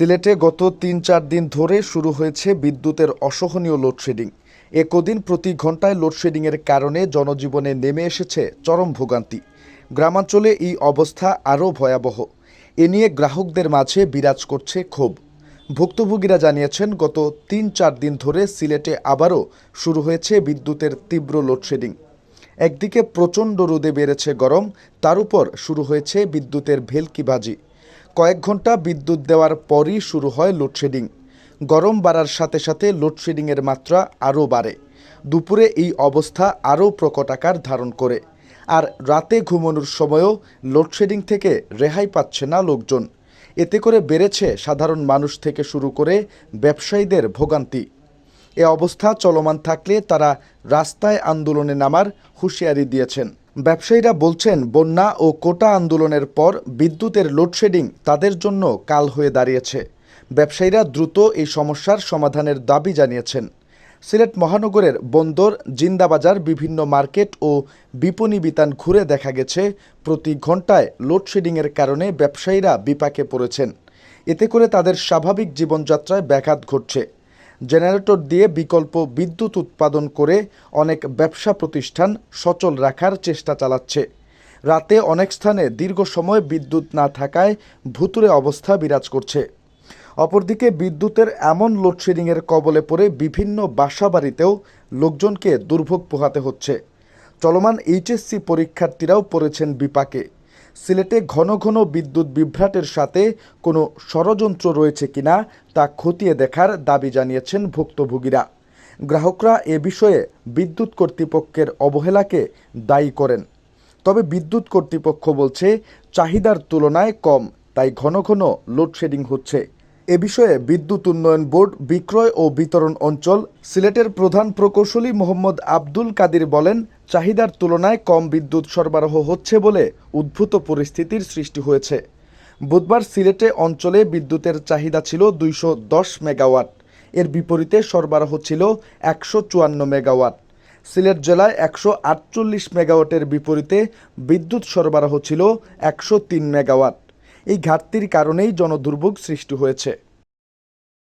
সিলেটে গত তিন চার দিন ধরে শুরু হয়েছে বিদ্যুতের অসহনীয় লোডশেডিং। একদিন প্রতি ঘন্টায় লোডশেডিংয়ের কারণে জনজীবনে নেমে এসেছে চরম ভোগান্তি। গ্রামাঞ্চলে এই অবস্থা আরও ভয়াবহ। এ নিয়ে গ্রাহকদের মাঝে বিরাজ করছে ক্ষোভ। ভুক্তভোগীরা জানিয়েছেন, গত তিন চার দিন ধরে সিলেটে আবারও শুরু হয়েছে বিদ্যুতের তীব্র লোডশেডিং। একদিকে প্রচণ্ড রোদে বেড়েছে গরম, তার উপর শুরু হয়েছে বিদ্যুতের ভেলকিবাজি। কয়েক ঘণ্টা বিদ্যুৎ দেওয়ার পরই শুরু হয় লোডশেডিং। গরম বাড়ার সাথে সাথে লোডশেডিংয়ের মাত্রা আরও বাড়ে। দুপুরে এই অবস্থা আরও প্রকট আকার ধারণ করে। আর রাতে ঘুমানোর সময়ও লোডশেডিং থেকে রেহাই পাচ্ছে না লোকজন। এতে করে বেড়েছে সাধারণ মানুষ থেকে শুরু করে ব্যবসায়ীদের ভোগান্তি। এ অবস্থা চলমান থাকলে তারা রাস্তায় আন্দোলনে নামার হুঁশিয়ারি দিয়েছেন। ব্যবসায়ীরা বলছেন, বন্যা ও কোটা আন্দোলনের পর বিদ্যুতের লোডশেডিং তাদের জন্য কাল হয়ে দাঁড়িয়েছে। ব্যবসায়ীরা দ্রুত এই সমস্যার সমাধানের দাবি জানিয়েছেন। সিলেট মহানগরের বন্দর, জিন্দাবাজার, বিভিন্ন মার্কেট ও বিপণী বিতান ঘুরে দেখা গেছে, প্রতি ঘন্টায় লোডশেডিংয়ের কারণে ব্যবসায়ীরা বিপাকে পড়েছেন। এতে করে তাদের স্বাভাবিক জীবনযাত্রায় ব্যাঘাত ঘটছে। জেনারেটর দিয়ে বিকল্প বিদ্যুৎ উৎপাদন করে অনেক ব্যবসা প্রতিষ্ঠান সচল রাখার চেষ্টা চালাচ্ছে। রাতে অনেক স্থানে দীর্ঘ সময় বিদ্যুৎ না থাকায় ভুতুরে অবস্থা বিরাজ করছে। অপরদিকে বিদ্যুতের এমন লোডশেডিংয়ের কবলে পড়ে বিভিন্ন বাসাবাড়িতেও লোকজনকে দুর্ভোগ পোহাতে হচ্ছে। চলমান এইচএসসি পরীক্ষার্থীরাও পড়েছেন বিপাকে। সিলেটে ঘন ঘন বিদ্যুৎ বিভ্রাটের সাথে কোনো ষড়যন্ত্র রয়েছে কিনা তা খতিয়ে দেখার দাবি জানিয়েছেন ভুক্তভোগীরা। গ্রাহকরা এ বিষয়ে বিদ্যুৎ কর্তৃপক্ষের অবহেলাকে দায়ী করেন। তবে বিদ্যুৎ কর্তৃপক্ষ বলছে, চাহিদার তুলনায় কম, তাই ঘন ঘন লোডশেডিং হচ্ছে। এ বিষয়ে বিদ্যুৎ উন্নয়ন বোর্ড, বিক্রয় ও বিতরণ অঞ্চল, সিলেটের প্রধান প্রকৌশলী মোহাম্মদ আব্দুল কাদির বলেন চাহিদার তুলনায় কম বিদ্যুৎ সরবরাহ হচ্ছে বলে উদ্ভূত পরিস্থিতির সৃষ্টি হয়েছে। বুধবার সিলেটে অঞ্চলে বিদ্যুতের চাহিদা ছিল দুইশো দশ মেগাওয়াট। এর বিপরীতে সরবরাহ ছিল একশো চুয়ান্ন মেগাওয়াট। সিলেট জেলায় একশো আটচল্লিশ মেগাওয়াটের বিপরীতে বিদ্যুৎ সরবরাহ ছিল একশো তিন মেগাওয়াট। এই ঘাটতির কারণেই জনদুর্ভোগ সৃষ্টি হয়েছে।